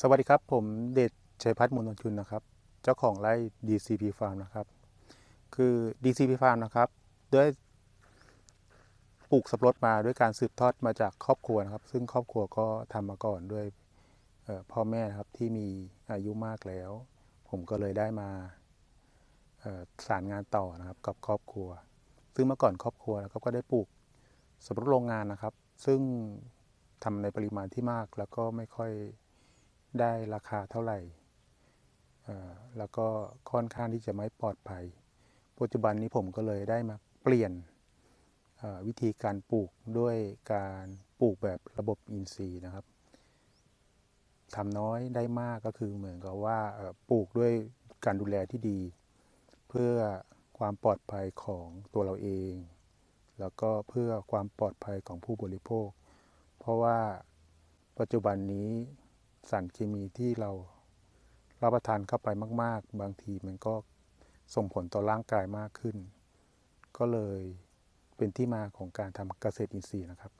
สวัสดีครับ ผมเดชชัยพัฒน์มูลนนชุนนะครับ เจ้าของไร่ DCP Farm นะครับ คือ DCP Farm นะครับด้วยปลูกสับปะรดมาด้วยการสืบทอดมาจากครอบครัวนะครับ ซึ่งครอบครัวก็ทำมาก่อนด้วยพ่อแม่นะครับที่มีอายุมากแล้ว ผมก็เลยได้มาสารงานต่อนะครับกับครอบครัว ซึ่งเมื่อก่อนครอบครัวนะครับก็ได้ปลูกสับปะรดโรงงานนะครับ ซึ่งทำในปริมาณที่มากแล้วก็ไม่ค่อย ได้ราคาเท่าไหร่ แล้วก็ค่อนข้างที่จะไม่ปลอดภัย ปัจจุบันนี้ผมก็เลยได้มาเปลี่ยนวิธีการปลูกด้วยการปลูกแบบระบบอินทรีย์นะครับทำน้อยได้มากก็คือเหมือนกับว่าปลูกด้วยการดูแลที่ดี เพื่อความปลอดภัยของตัวเราเอง แล้วก็เพื่อความปลอดภัยของผู้บริโภค เพราะว่าปัจจุบันนี้ สารเคมีที่เรารับประทานเข้าไปมาก ๆ บางทีมันก็ส่งผลต่อร่างกายมากขึ้น ก็เลยเป็นที่มาของการทำเกษตรอินทรีย์นะครับ